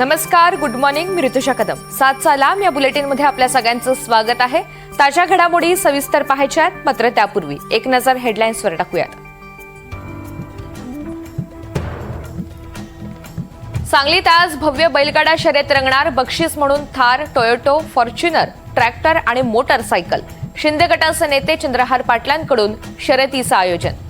नमस्कार good morning मी ऋतुषा कदम. सातचा लांब या बुलेटिनमध्ये आपल्या सगळ्यांचं स्वागत आहे. ताज्या घडामोडी सविस्तर पाहायच्या आहेत मात्र त्यापूर्वी एक नजर हेडलाईन्सवर टाकूयात. सांगलीत आज भव्य बैलगाडा शर्यत रंगणार बक्षीस म्हणून थार टोयोटो फॉर्च्युनर ट्रॅक्टर आणि मोटरसायकल. शिंदे गटाचे नेते चंद्रहार पाटलांकडून शर्यतीचं आयोजन.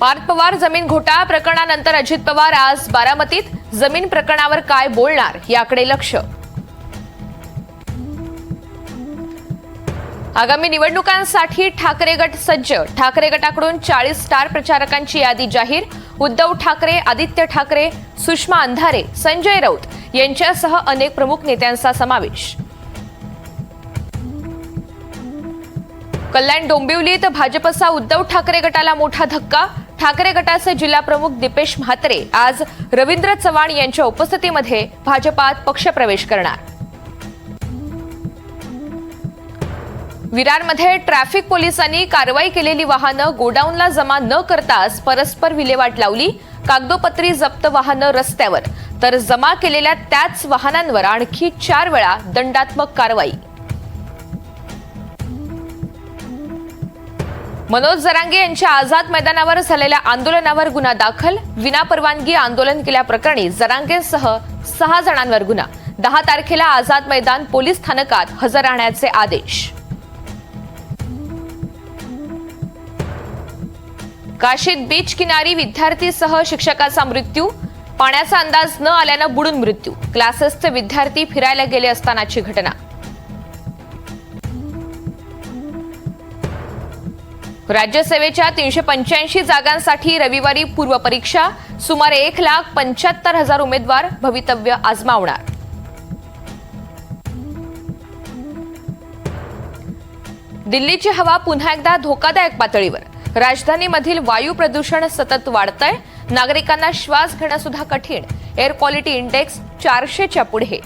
पार्थ पवार जमीन घोटाळा प्रकरणानंतर अजित पवार आज बारामतीत. जमीन प्रकरणावर काय बोलणार? याकडे लक्ष. आगामी निवडणुकांसाठी ठाकरे गट सज्ज. ठाकरे गटाकडून चाळीस स्टार प्रचारकांची यादी जाहीर. उद्धव ठाकरे आदित्य ठाकरे सुषमा अंधारे संजय राऊत यांच्यासह अनेक प्रमुख नेत्यांचा समावेश. कल्याण डोंबिवलीत भाजपचा उद्धव ठाकरे गटाला मोठा धक्का. ठाकरे गटाचे जिल्हाप्रमुख दिपेश दीपेश म्हात्रे आज रवींद्र चव्हाण यांच्या उपस्थितीमध्ये भाजपात पक्षप्रवेश करणार. विरारमध्ये ट्रॅफिक पोलिसांनी कारवाई केलेली वाहनं गोडाऊनला जमा न करताच परस्पर विल्हेवाट लावली. कागदोपत्री जप्त वाहनं रस्त्यावर. तर जमा केलेल्या त्याच वाहनांवर आणखी चार वेळा दंडात्मक कारवाई. मनोज जरांगे यांच्या आझाद मैदानावर झालेल्या आंदोलनावर गुन्हा दाखल. विनापरवानगी आंदोलन केल्याप्रकरणी जरांगेसह सहा जणांवर गुन्हा. दहा तारखेला आझाद मैदान पोलीस स्थानकात हजर राहण्याचे आदेश. काशीत बीच किनारी विद्यार्थीसह शिक्षकाचा मृत्यू. पाण्याचा अंदाज न आल्यानं बुडून मृत्यू. क्लासेसचे विद्यार्थी फिरायला गेले असतानाची घटना. राज्यसेवेच्या तीनशे पंच्याऐंशी जागांसाठी रविवारी पूर्वपरीक्षा सुमारे एक लाख पंच्याहत्तर हजार उमेदवार भवितव्य आजमावणार. दिल्लीची हवा पुन्हा एकदा धोकादायक पातळीवर. राजधानीमधील वायू प्रदूषण सतत वाढतंय. नागरिकांना श्वास घेणं सुद्धा कठीण. एअर क्वालिटी इंडेक्स चारशेच्या पुढे.